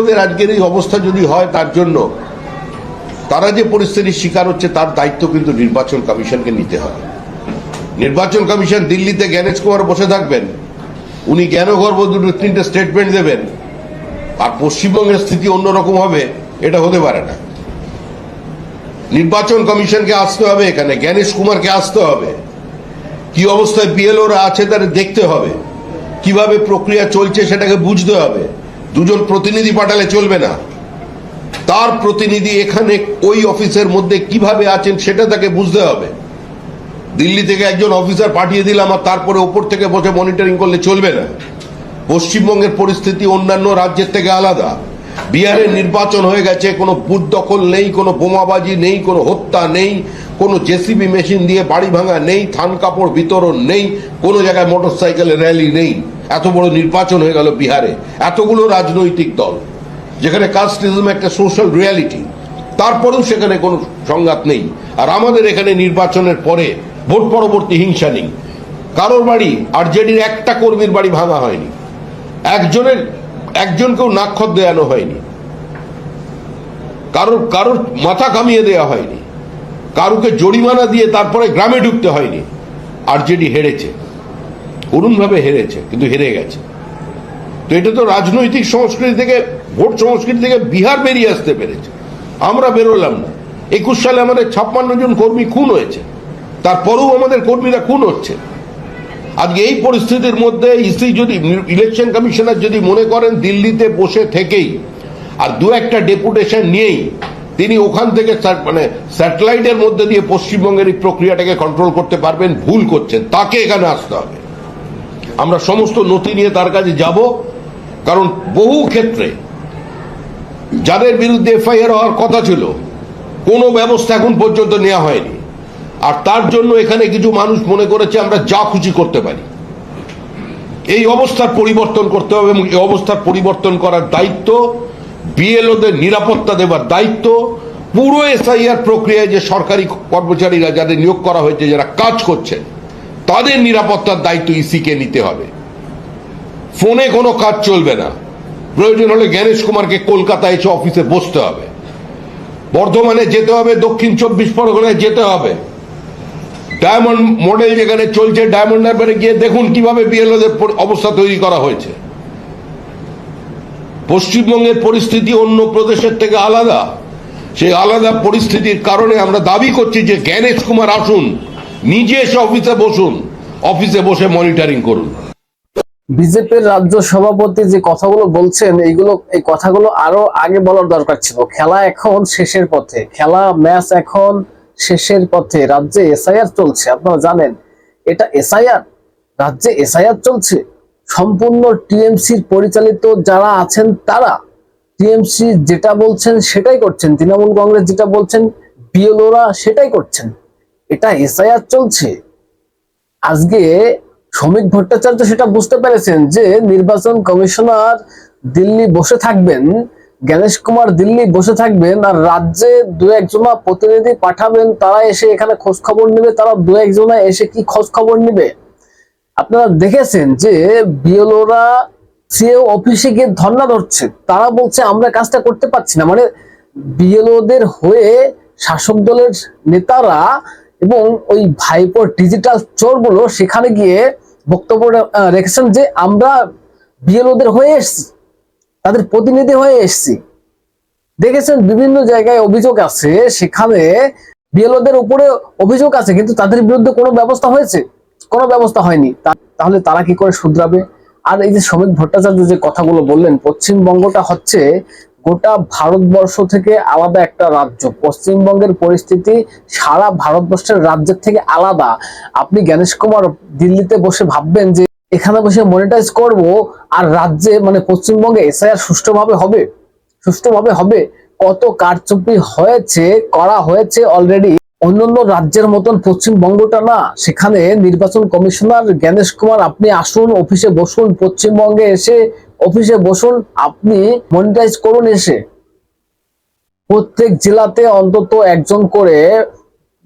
ওদের আজকের এই অবস্থা যদি হয় তার জন্য, তারা যে পরিস্থিতির শিকার হচ্ছে তার দায়িত্ব কিন্তু নির্বাচন কমিশনকে নিতে হবে। নির্বাচন কমিশন দিল্লিতে জ্ঞানেশ কুমার বসে থাকবেন, উনি জ্ঞানগর্ভ দুটো তিনটে স্টেটমেন্ট দেবেন, আর পশ্চিমবঙ্গের স্থিতি অন্যরকম হবে, এটা হতে পারে না। নির্বাচন কমিশনকে আসতে হবে এখানে, জ্ঞানেশ কুমারকে আসতে হবে। কি অবস্থায় বিএলওরা আছে তাদের দেখতে হবে। কীভাবে প্রক্রিয়া চলছে সেটাকে বুঝতে হবে। দুজন প্রতিনিধি পাঠালে চলবে না। তার প্রতিনিধি এখানে ওই অফিসের মধ্যে কীভাবে আছেন সেটা তাকে বুঝতে হবে। দিল্লি থেকে একজন অফিসার পাঠিয়ে দিলাম আর তারপরে ওপর থেকে বসে মনিটরিং করলে চলবে না। পশ্চিমবঙ্গের পরিস্থিতি অন্যান্য রাজ্যের থেকে আলাদা। বিহারের নির্বাচন হয়ে গেছে, কোনো বুথ দখল নেই, কোনো বোমাবাজি নেই, কোনো হত্যা নেই, কোনো জেসিবি মেশিন দিয়ে বাড়ি ভাঙা নেই, থান কাপড় বিতরণ নেই, কোনো জায়গায় মোটরসাইকেলের র্যালি নেই। এত বড় নির্বাচন হয়ে গেল বিহারে। এতগুলো রাজনৈতিক দল, যেখানে কাস্টিজম একটা সোশ্যাল রিয়ালিটি, তারপরেও সেখানে কোনো সংঘাত নেই। আর আমাদের এখানে নির্বাচনের পরে ভোট পরবর্তী হিংসা নেই। কারোর বাড়ি আরজেডির একটা কর্মীর বাড়ি ভাঙা হয়নি। একজনের, একজনকেও নাক্ষর দেয়ানো হয়নি। কারোর কারোর মাথা কামিয়ে দেওয়া হয়নি। কারুকে জরিমানা দিয়ে তারপরে গ্রামে ঢুকতে হয়নি। আরজেডি হেরেছে। করুণভাবে হেরেছে, কিন্তু হেরে গেছে। তো এটা তো রাজনৈতিক সংস্কৃতি থেকে, ভোট সংস্কৃতি থেকে বিহার বেরিয়ে আসতে পেরেছে। আমরা বেরোলাম না। একুশ সালে আমাদের ছাপ্পান্ন জন কর্মী খুন হয়েছে। তারপরেও আমাদের কর্মীরা খুন হচ্ছে। আজকে এই পরিস্থিতির মধ্যে ইসি যদি, ইলেকশন কমিশনার যদি মনে করেন দিল্লিতে বসে থেকেই, আর দু একটা ডেপুটেশন নিয়েই তিনি ওখান থেকে মানে স্যাটেলাইটের মধ্যে দিয়ে পশ্চিমবঙ্গের এই প্রক্রিয়াটাকে কন্ট্রোল করতে পারবেন, ভুল করছেন, তাকে এখানে আসতে হবে। আমরা সমস্ত নথি নিয়ে তার কাছে যাব, কারণ বহু ক্ষেত্রে যাদের বিরুদ্ধে এফআইআর হওয়ার কথা ছিল, কোনো ব্যবস্থা এখন পর্যন্ত নেওয়া হয়নি। আর তার জন্য এখানে কিছু মানুষ মনে করেছে, আমরা যা খুশি করতে পারি। এই অবস্থার পরিবর্তন করতে হবে এবং এই অবস্থার পরিবর্তন করার দায়িত্ব, বিএলওদের নিরাপত্তা দেবার দায়িত্ব, পুরো এসআইআর প্রক্রিয়ায় যে সরকারি কর্মচারীরা যাদের নিয়োগ করা হয়েছে, যারা কাজ করছেন তাদের নিরাপত্তার দায়িত্ব ইসিকে নিতে হবে। ফোনে কোনো কাজ চলবে না। প্রয়োজন হলে জ্ঞানেশ কুমারকে কলকাতা এসে অফিসে বসতে হবে। বর্ধমানে যেতে হবে, দক্ষিণ চব্বিশ পরগনায় যেতে হবে। ডায়মন্ড মডেল যেখানে চলছে, ডায়মন্ড হারবারে গিয়ে দেখুন কীভাবে বিএলওদের অবস্থা তৈরি করা হয়েছে। পশ্চিমবঙ্গের পরিস্থিতি অন্য প্রদেশের থেকে আলাদা। সেই আলাদা পরিস্থিতির কারণে আমরা দাবি করছি যে জ্ঞানেশ কুমার আসুন। নিজে এসে অফিসে বসুন। অফিসে বসে মনিটরিং করুন। বিজেপির রাজ্য সভাপতি যে কথাগুলো বলছেন, এইগুলো, এই কথাগুলো আরও আগে বলার দরকার ছিল। খেলা এখন শেষের পথে। খেলা, ম্যাচ এখন শেষের পথে। রাজ্যে এসআইআর চলছে, আপনারা জানেন। এটা এসআইআর? রাজ্যে এসআইআর চলছে। সম্পূর্ণ টিএমসির পরিচালিত যারা আছেন তারা। টিএমসি যেটা বলছেন সেটাই করছেন। তৃণমূল কংগ্রেস যেটা বলছেন, বিএলওরা সেটাই করছেন। এটা এসআইআর চলছে। আজকে শ্রমিক ভট্টাচার্য সেটা বুঝতে পেরেছেন যে নির্বাচন কমিশনার দিল্লি বসে থাকবেন, জ্ঞানেশ কুমার দিল্লি বসে থাকবেন আর রাজ্যে দু একজনা প্রতিনিধি পাঠাবেন, তারা এসে এখানে খোঁজ খবর নেবে, তারা দু একজনা এসে কি খোঁজ খবর নেবে? আপনারা দেখেছেন যে বিএলওরা সিএও অফিসে গিয়ে ধর্না ধরছে। তারা বলছে, আমরা কাজটা করতে পারছি না। মানে বিএলওদের হয়ে শাসক দলের নেতারা এবং ওই ভাইপোর ডিজিটাল চোরগুলো সেখানে গিয়ে বক্তব্য রেখেছেন যে আমরা বিএলওদের হয়ে এসছি, তাদের প্রতিনিধি হয়ে এসছি। দেখেছেন বিভিন্ন জায়গায় অভিযোগ আছে, সেখানে বিএলওদের উপরে অভিযোগ আছে, কিন্তু তাদের বিরুদ্ধে কোনো ব্যবস্থা হয়েছে? কোনো ব্যবস্থা হয়নি। তাহলে তারা কি করে শুধরাবে? আর এই যে শ্রমিক ভট্টাচার্য যে কথাগুলো বললেন, পশ্চিমবঙ্গটা হচ্ছে গোটা ভারতবর্ষ থেকে আলাদা একটা রাজ্য। পশ্চিমবঙ্গের পরিস্থিতি সারা ভারতবর্ষের রাজ্যের থেকে আলাদা। আপনি জ্ঞানেশ কুমার দিল্লিতে বসে ভাববেন যে এখানে বসে মনিটাইজ করব আর রাজ্যে মানে পশ্চিমবঙ্গে এসআইআর সুষ্ঠুভাবে হবে? সুষ্ঠুভাবে হবে? কত কারচুপি হয়েছে, করা হয়েছে অলরেডি অন্যান্য রাজ্যের মতন পশ্চিমবঙ্গটা না। সেখানে নির্বাচন কমিশনার জ্ঞানেশ কুমার, আপনি আসুন অফিসে বসুন, পশ্চিমবঙ্গে এসে অফিসে বসুন, আপনি মনিটাইজ করুন এসে। প্রত্যেক জেলাতে অন্তত একজন করে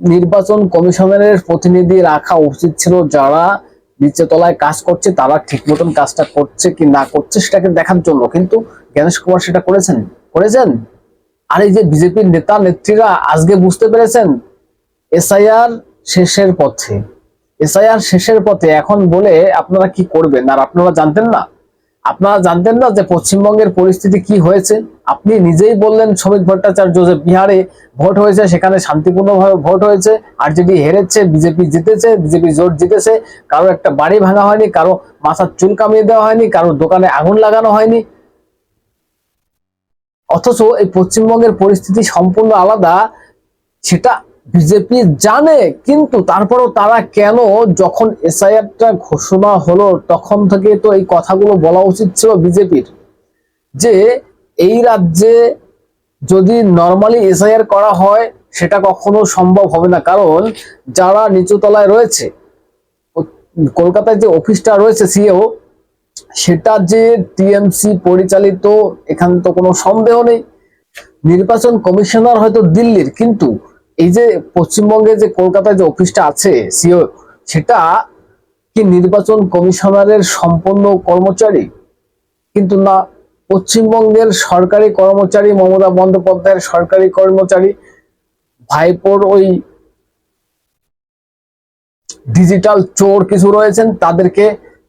নির্বাচন কমিশনারের প্রতিনিধি রাখা উচিত ছিল যারা নিচে তলায় কাজ করছে, তারা ঠিক মতন কাজটা করছে কি না করছে সেটাকে দেখার জন্য। কিন্তু জ্ঞানেশ কুমার সেটা করেছেন? করেছেন? আর এই যে বিজেপির নেতা, নেত্রীরা আজকে বুঝতে পেরেছেন এসআইআর শেষের পথে। এসআইআর শেষের পথে। এখন বলে আপনারা কি করবেন? আর আপনারা জানতেন না? আপনারা জানতেন না যে পশ্চিমবঙ্গের পরিস্থিতি কি হয়েছে? আপনি নিজেই বললেন শ্রমিক ভট্টাচার্য যে বিহারে ভোট হয়েছে, সেখানে শান্তিপূর্ণভাবে ভোট হয়েছে। আর যদি হেরেছে বিজেপি জিতেছে বিজেপি জোট জিতেছে। কারও একটা বাড়ি ভাঙা হয়নি, কারও মাথার চুল কামিয়ে দেওয়া হয়নি কারও দোকানে আগুন লাগানো হয়নি। অথচ এই পশ্চিমবঙ্গের পরিস্থিতি সম্পূর্ণ আলাদা। সেটা বিজেপি জানে, কিন্তু তারপরও তারা কেন যখন এসআইআরটা ঘোষণা হলো, তখন থেকে তো এই কথাগুলো বলা উচিত ছিল বিজেপির। যে এই রাজ্যে যদি নর্মালি এসআইআর করা হয়, সেটা কখনো সম্ভব হবে না। কারণ যারা নিচু তলায় রয়েছে, কলকাতায় যে অফিসটা রয়েছে সিও সেটা যে টিএমসি পরিচালিত, এখানে তো কোনো সন্দেহ নেই। নির্বাচন কমিশনার হয়তো দিল্লির, কিন্তু এই যে পশ্চিমবঙ্গে যে কলকাতায় যে অফিসটা আছে, সিও, সেটা কি নির্বাচন কমিশনারের সম্পূর্ণ কর্মচারী? কিন্তু না, পশ্চিমবঙ্গের সরকারি কর্মচারী মমতা বন্দ্যোপাধ্যায়ের সরকারি কর্মচারী, ভাইপোর ওই ডিজিটাল চোর কিছু রয়েছেন, তাদেরকে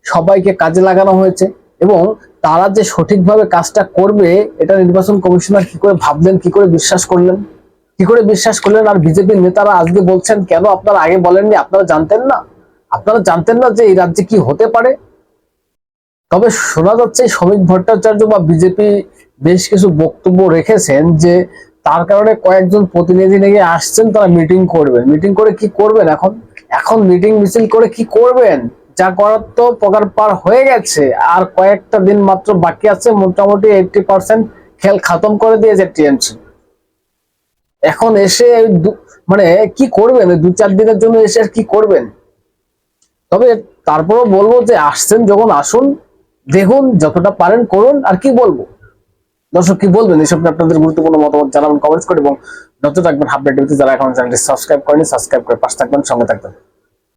সবাইকে কাজে লাগানো হয়েছে এবং তারা যে সঠিকভাবে কাজটা করবে, এটা নির্বাচন কমিশনার কি করে ভাবলেন, কি করে বিশ্বাস করলেন? কি করে বিশ্বাস করলেন? আর বিজেপির নেতারা আজকে বলছেন, কেন আপনারা আগে বলেননি? আপনারা জানতেন না? আপনারা জানতেন না যে এই রাজ্যে কি হতে পারে? তবে শোনা যাচ্ছে শ্রমিক ভট্টাচার্য বা বিজেপি বেশ কিছু বক্তব্য রেখেছেন যে তার কারণে কয়েকজন প্রতিনিধি নিয়ে আসছেন, তারা মিটিং করবেন। মিটিং করে কি করবেন এখন? এখন মিটিং মিছিল করে কি করবেন? যা করার তো প্রকার পার হয়ে গেছে। আর কয়েকটা দিন মাত্র বাকি আছে, মোটামুটি এইটটি পার্সেন্ট খেল খতম করে দিয়েছে টিএমসি। এখন এসে মানে কি করবেন? দু চার দিনের জন্য এসে আর কি করবেন? তবে তারপরও বলব যে আসছেন, যখন আসুন, দেখুন, যতটা পারেন করুন, আর কি বলব? দর্শক, কি বলবেন? এসব আপনাদের গুরুত্বপূর্ণ মতামত জানাবেন কমেন্টস করে, এবং নজর থাকবেন হাফ ডেট যারা এখন চ্যানেলটি সাবস্ক্রাইব করেনি সাবস্ক্রাইব করে পাশে থাকবেন, সঙ্গে থাকবেন।